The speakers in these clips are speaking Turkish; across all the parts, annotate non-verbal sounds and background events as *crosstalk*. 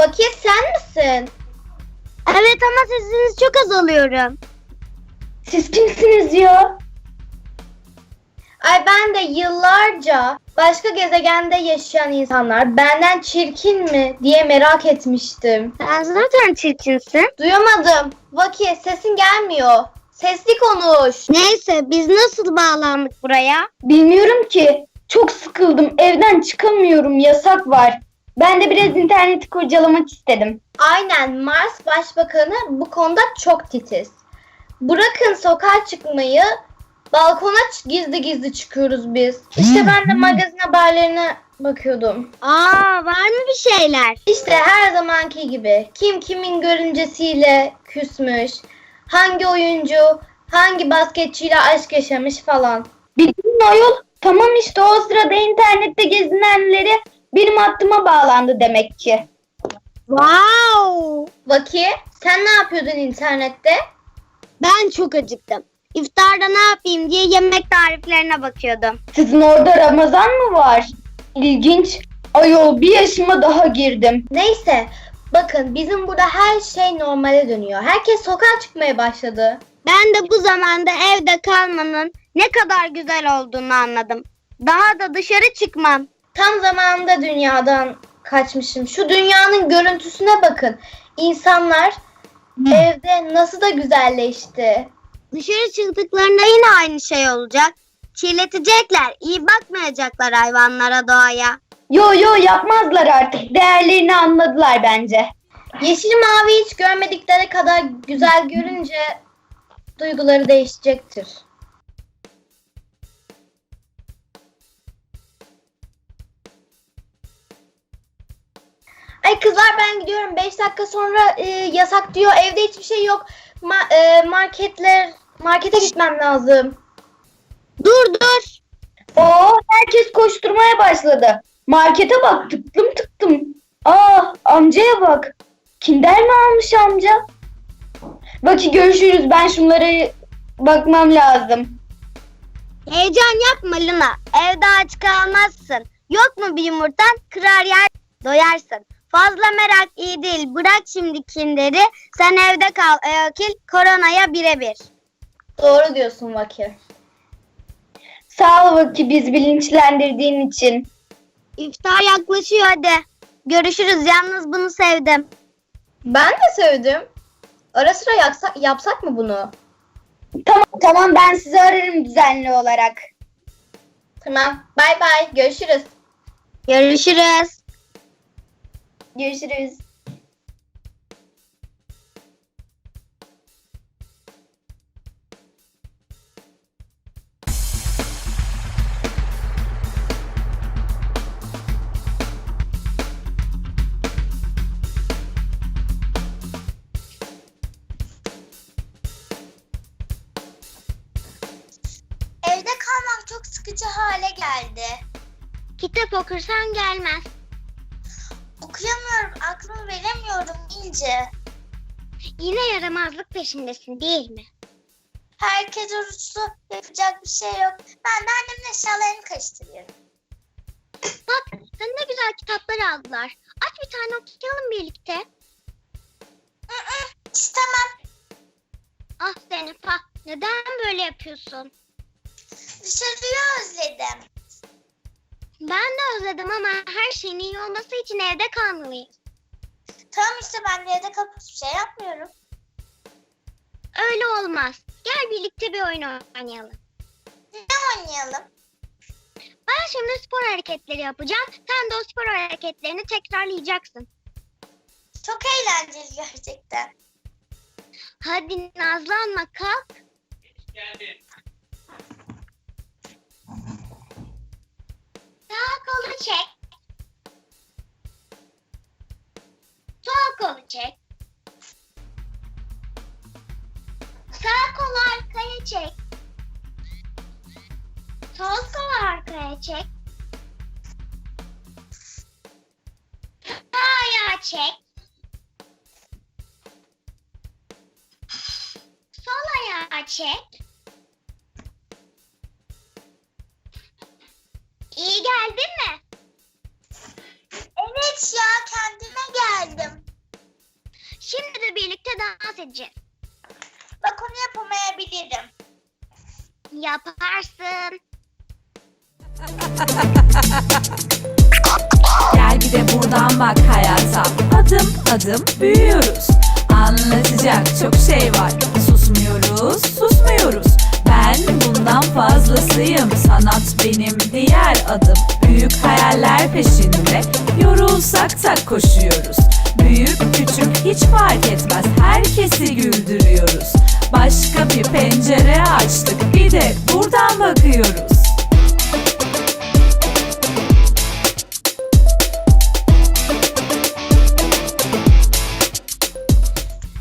Vakit sen misin? Evet ama sesiniz çok az alıyorum. Siz kimsiniz ya? Ay ben de yıllarca başka gezegende yaşayan insanlar benden çirkin mi diye merak etmiştim. Sen zaten çirkinsin. Duyamadım. Vakit sesin gelmiyor. Sesli konuş. Neyse biz nasıl bağlandık buraya? Bilmiyorum ki. Çok sıkıldım. Evden çıkamıyorum. Yasak var. Ben de biraz interneti kurcalamak istedim. Aynen Mars Başbakanı bu konuda çok titiz. Bırakın sokağa çıkmayı, balkona gizli gizli çıkıyoruz biz. İşte ben de magazin haberlerine bakıyordum. Aa var mı bir şeyler? İşte her zamanki gibi kim kimin görüncesiyle küsmüş, hangi oyuncu hangi basketçiyle aşk yaşamış falan. Bildiğin ayol. Tamam işte o sırada internette gezinenleri benim hattıma bağlandı demek ki. Wow! Vaki sen ne yapıyordun internette? Ben çok acıktım. İftarda ne yapayım diye yemek tariflerine bakıyordum. Sizin orada Ramazan mı var? İlginç. Ayol bir yaşıma daha girdim. Neyse bakın bizim burada her şey normale dönüyor. Herkes sokağa çıkmaya başladı. Ben de bu zamanda evde kalmanın ne kadar güzel olduğunu anladım. Daha da dışarı çıkmam. Tam zamanında dünyadan kaçmışım. Şu dünyanın görüntüsüne bakın. İnsanlar evde nasıl da güzelleşti. Dışarı çıktıklarında yine aynı şey olacak. Çiğletecekler, iyi bakmayacaklar hayvanlara, doğaya. Yo yo yapmazlar artık. Değerlerini anladılar bence. Yeşil mavi hiç görmedikleri kadar güzel görünce duyguları değişecektir. Ay kızlar ben gidiyorum. 5 dakika sonra e, yasak diyor. Evde hiçbir şey yok. Ma- e, marketler markete gitmem lazım. Dur dur. Oo herkes koşturmaya başladı. Markete bak tıktım tıktım. Aa amcaya bak. Kinder mi almış amca? Baki görüşürüz. Ben şunlara bakmam lazım. Heyecan yapma Luna. Evde aç kalmazsın. Yok mu bir yumurtan? Kırar yer doyarsın. Fazla merak iyi değil. Bırak şimdi kinderi. Sen evde kal Eokil. Koronaya birebir. Doğru diyorsun Vakir. Sağ ol Baki biz bilinçlendirdiğin için. İftar yaklaşıyor hadi. Görüşürüz. Yalnız bunu sevdim. Ben de sevdim. Ara sıra yaksa- yapsak mı bunu? Tamam tamam ben sizi ararım düzenli olarak. Tamam. Bay bay. Görüşürüz. Görüşürüz. Görüşürüz. Evde kalmak çok sıkıcı hale geldi. Kitap okursan gelmez. Aklımı veremiyorum İnce. Yine yaramazlık peşindesin değil mi? Herkes oruçlu, yapacak bir şey yok. Ben de annemin eşyalarını karıştırıyorum. Bak sana ne güzel kitaplar aldılar. Aç bir tane okuyalım birlikte. Hı-hı, İstemem. Ah Zeynep ah neden böyle yapıyorsun? Dışarıyı özledim. Ben de özledim ama her şeyin iyi olması için evde kalmalıyız. Tamam işte ben de evde kalıp hiçbir şey yapmıyorum. Öyle olmaz. Gel birlikte bir oyun oynayalım. Ne oynayalım? Ben şimdi spor hareketleri yapacağım. Sen de o spor hareketlerini tekrarlayacaksın. Çok eğlenceli gerçekten. Hadi nazlanma kalk. Sağ kolu çek. Çek. Sağ kolu arkaya çek. Sol kolu arkaya çek. Sağ ayağı çek. Sol ayağı çek. Dans edeceğiz. Bak onu yapamayabilirim. Yaparsın. Gel bir de buradan bak hayata. Adım adım büyüyoruz. Anlatacak çok şey var. Susmuyoruz, susmuyoruz. Ben bundan fazlasıyım. Sanat benim diğer adım. Büyük hayaller peşinde. Yorulsak da koşuyoruz hiç fark etmez Herkesi güldürüyoruz Başka bir pencere açtık Bir de buradan bakıyoruz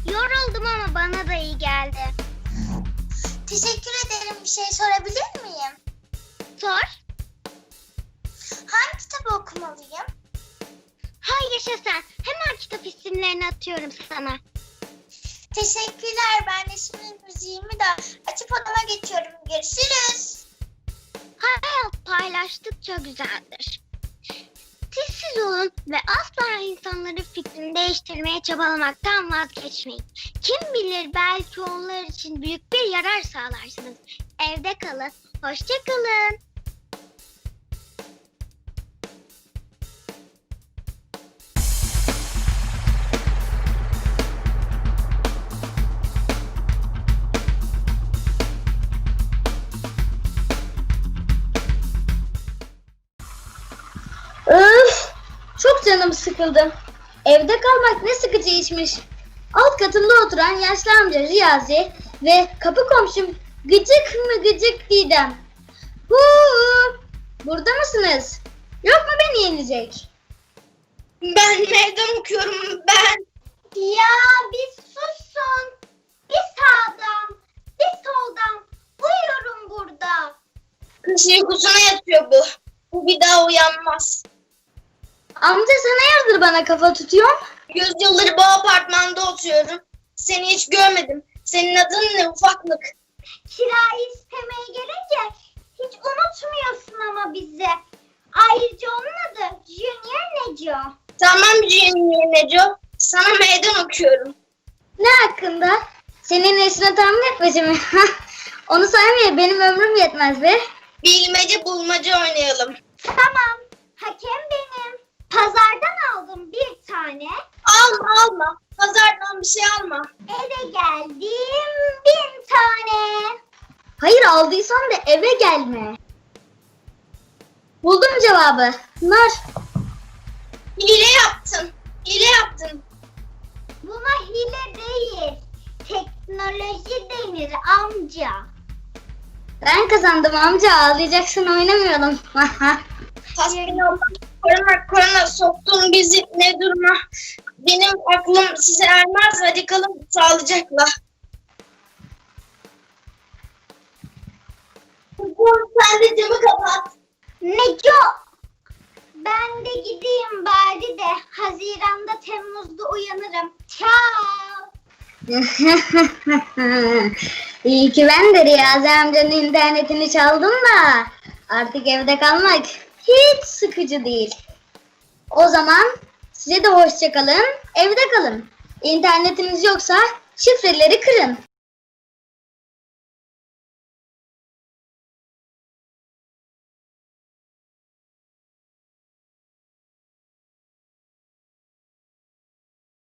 Yoruldum ama bana da iyi geldi. Teşekkür ederim. Bir şey sorabilir miyim? Sor. Hangi kitabı okumalıyım? Hay yaşa sen. Hemen kitap isimlerini atıyorum sana. Teşekkürler. Ben de şimdi müziğimi de açıp odama geçiyorum. Görüşürüz. Hayat paylaştıkça güzeldir. Sessiz olun ve asla insanların fikrini değiştirmeye çabalamaktan vazgeçmeyin. Kim bilir belki onlar için büyük bir yarar sağlarsınız. Evde kalın, hoşça kalın. Çok canım sıkıldı. Evde kalmak ne sıkıcı işmiş. Alt katında oturan yaşlı amca Riyazi ve kapı komşum gıcık mı gıcık Didem. Huu! Burada mısınız? Yok mu beni yenecek? Ben meydan okuyorum ben. Ya bir susun. Bir sağdan, bir soldan. Uyuyorum burada. Kış uykusuna yatıyor bu. Bu bir daha uyanmaz. Amca sen hayırdır bana kafa tutuyorsun? Yüz yıldır bu apartmanda oturuyorum. Seni hiç görmedim. Senin adın ne ufaklık? Kira istemeye gelince hiç unutmuyorsun ama bizi. Ayrıca onun adı Junior Neco. Tamam Junior Neco. Sana meydan okuyorum. Ne hakkında? Senin yaşına tahmin etmece mi? *laughs* Onu saymaya benim ömrüm yetmez be. Bilmece bulmaca oynayalım. Tamam, hakem benim. Pazardan aldım bir tane. Alma alma. Pazardan bir şey alma. Eve geldim bin tane. Hayır aldıysan da eve gelme. Buldum cevabı. Nar. Hile yaptın. Hile yaptın. Buna hile değil. Teknoloji denir amca. Ben kazandım amca ağlayacaksın oynamayalım. Hasbinallah. *laughs* Korona korona soktun bizi ne duruma. Benim aklım size ermez. Hadi kalın sağlıcakla. Dur sen de camı kapat. Neco. Ben de gideyim bari de Haziran'da Temmuz'da uyanırım. Ciao. *laughs* İyi ki ben de Riyazi amcanın internetini çaldım da artık evde kalmak hiç sıkıcı değil. O zaman size de hoşça kalın, evde kalın. İnternetiniz yoksa şifreleri kırın.